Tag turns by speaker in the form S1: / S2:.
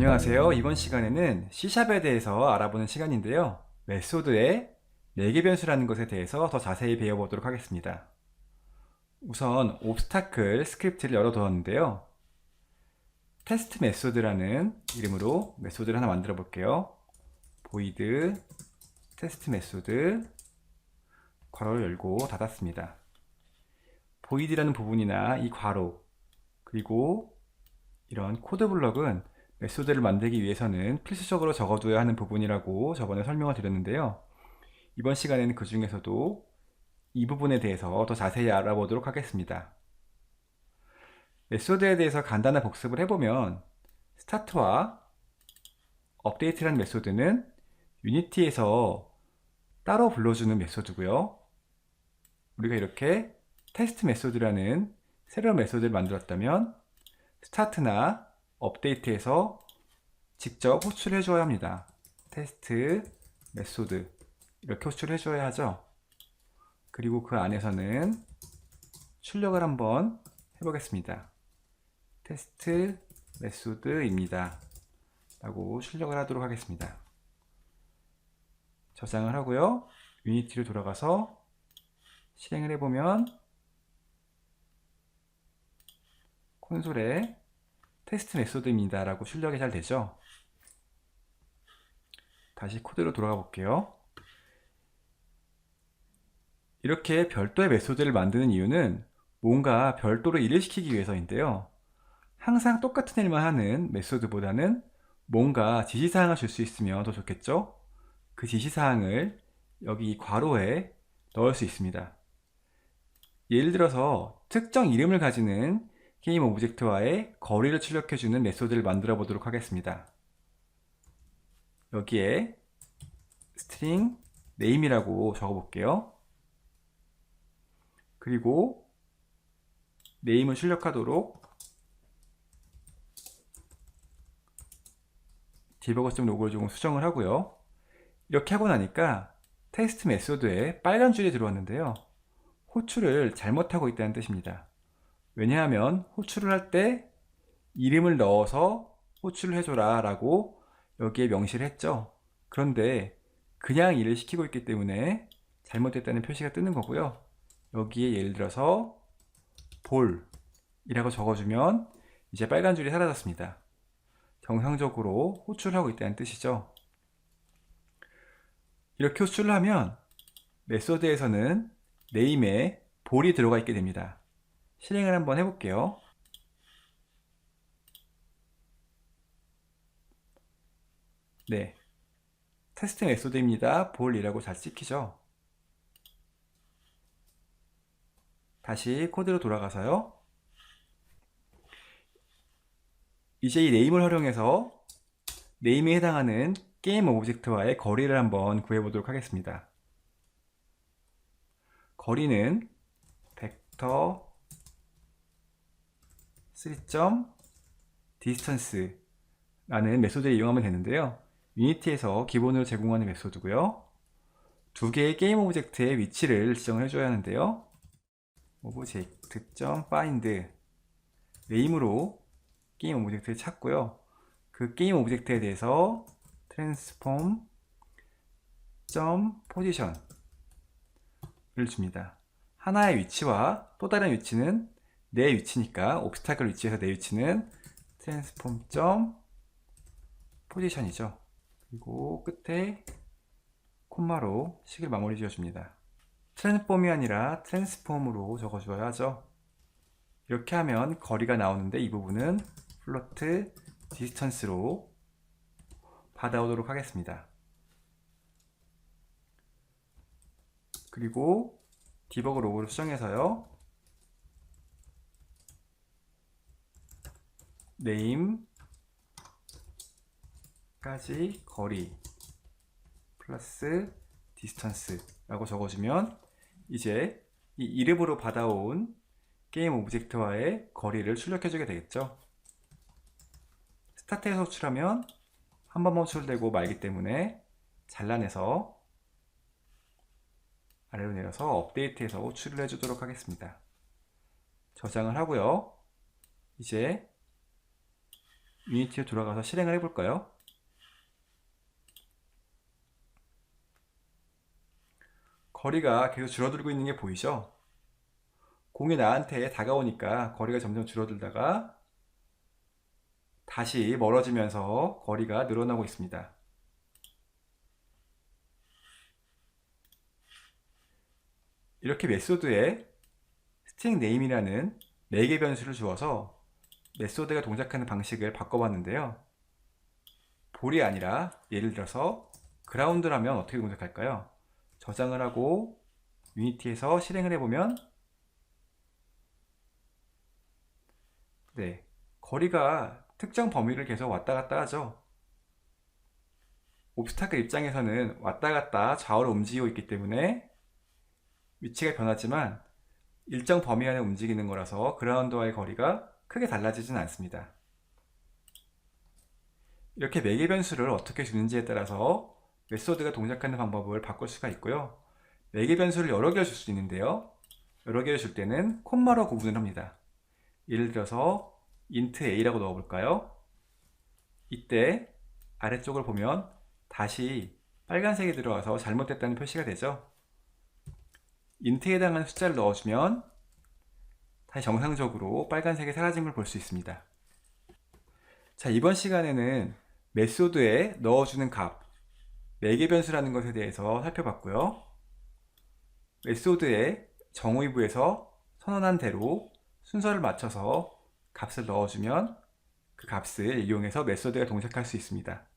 S1: 안녕하세요. 이번 시간에는 C샵에 대해서 알아보는 시간인데요. 메소드의 4개 변수라는 것에 대해서 더 자세히 배워보도록 하겠습니다. 우선 옵스타클 스크립트를 열어두었는데요. 테스트 메소드라는 이름으로 메소드를 하나 만들어 볼게요. void 테스트 메소드 괄호를 열고 닫았습니다. void라는 부분이나 이 괄호 그리고 이런 코드 블럭은 메소드를 만들기 위해서는 필수적으로 적어둬야 하는 부분이라고 저번에 설명을 드렸는데요. 이번 시간에는 그 중에서도 이 부분에 대해서 더 자세히 알아보도록 하겠습니다. 메소드에 대해서 간단한 복습을 해보면 스타트와 업데이트라는 메소드는 유니티에서 따로 불러주는 메소드고요. 우리가 이렇게 테스트 메소드라는 새로운 메소드를 만들었다면 스타트나 업데이트에서 직접 호출해 줘야 합니다. 테스트 메소드 이렇게 호출해 줘야 하죠. 그리고 그 안에서는 출력을 한번 해보겠습니다. 테스트 메소드입니다. 라고 출력을 하도록 하겠습니다. 저장을 하고요. 유니티로 돌아가서 실행을 해보면 콘솔에 테스트 메소드입니다 라고 출력이 잘 되죠? 다시 코드로 돌아가 볼게요. 이렇게 별도의 메소드를 만드는 이유는 뭔가 별도로 일을 시키기 위해서인데요. 항상 똑같은 일만 하는 메소드보다는 뭔가 지시사항을 줄 수 있으면 더 좋겠죠? 그 지시사항을 여기 이 괄호에 넣을 수 있습니다. 예를 들어서 특정 이름을 가지는 게임 오브젝트와의 거리를 출력해주는 메소드를 만들어 보도록 하겠습니다. 여기에 string name이라고 적어 볼게요. 그리고 name을 출력하도록 디버거.로그를 조금 수정을 하고요. 이렇게 하고 나니까 테스트 메소드에 빨간 줄이 들어왔는데요. 호출을 잘못하고 있다는 뜻입니다. 왜냐하면 호출을 할 때 이름을 넣어서 호출을 해줘라 라고 여기에 명시를 했죠. 그런데 그냥 일을 시키고 있기 때문에 잘못됐다는 표시가 뜨는 거고요. 여기에 예를 들어서 볼 이라고 적어주면 이제 빨간 줄이 사라졌습니다. 정상적으로 호출하고 있다는 뜻이죠. 이렇게 호출을 하면 메소드에서는 네임에 볼이 들어가 있게 됩니다. 실행을 한번 해볼게요. 네. 테스트 메소드입니다. 볼이라고 잘 찍히죠? 다시 코드로 돌아가서요. 이제 이 네임을 활용해서 네임에 해당하는 게임 오브젝트와의 거리를 한번 구해보도록 하겠습니다. 거리는 벡터 3.distance 라는 메소드를 이용하면 되는데요. 유니티에서 기본으로 제공하는 메소드고요. 두 개의 게임 오브젝트의 위치를 지정을 해줘야 하는데요. 오브젝트.find 네임으로 게임 오브젝트를 찾고요. 그 게임 오브젝트에 대해서 transform position을 줍니다. 하나의 위치와 또 다른 위치는 내 위치니까 옵스타클 위치에서 내 위치는 transform position이죠. 그리고 끝에 콤마로 식을 마무리 지어줍니다. 트랜스폼이 아니라 트랜스폼으로 적어줘야 하죠. 이렇게 하면 거리가 나오는데 이 부분은 플로트 디스턴스로 받아오도록 하겠습니다. 그리고 디버그 로고를 수정해서요. 네임까지 거리 플러스 디스턴스라고 적어주면 이제 이 이름으로 받아온 게임 오브젝트와의 거리를 출력해주게 되겠죠. 스타트에서 호출하면 한 번만 호출되고 말기 때문에 잘라내서 아래로 내려서 업데이트해서 호출을 해주도록 하겠습니다. 저장을 하고요. 이제 유니티로 돌아가서 실행을 해볼까요? 거리가 계속 줄어들고 있는 게 보이죠? 공이 나한테 다가오니까 거리가 점점 줄어들다가 다시 멀어지면서 거리가 늘어나고 있습니다. 이렇게 메소드에 스트링 네임이라는 4개 변수를 주어서 메소드가 동작하는 방식을 바꿔봤는데요. 볼이 아니라 예를 들어서 그라운드라면 어떻게 동작할까요? 저장을 하고 유니티에서 실행을 해보면 네, 거리가 특정 범위를 계속 왔다 갔다 하죠. 옵스타클 입장에서는 왔다 갔다 좌우로 움직이고 있기 때문에 위치가 변하지만 일정 범위 안에 움직이는 거라서 그라운드와의 거리가 크게 달라지진 않습니다. 이렇게 매개 변수를 어떻게 주는지에 따라서 메소드가 동작하는 방법을 바꿀 수가 있고요. 매개 변수를 여러 개를 줄 수 있는데요. 여러 개를 줄 때는 콤마로 구분을 합니다. 예를 들어서 int a라고 넣어볼까요? 이때 아래쪽을 보면 다시 빨간색이 들어와서 잘못됐다는 표시가 되죠. 인트에 해당하는 숫자를 넣어주면 다시 정상적으로 빨간색이 사라진 걸 볼 수 있습니다. 자, 이번 시간에는 메소드에 넣어주는 값, 매개 변수라는 것에 대해서 살펴봤고요. 메소드의 정의부에서 선언한 대로 순서를 맞춰서 값을 넣어주면 그 값을 이용해서 메소드가 동작할 수 있습니다.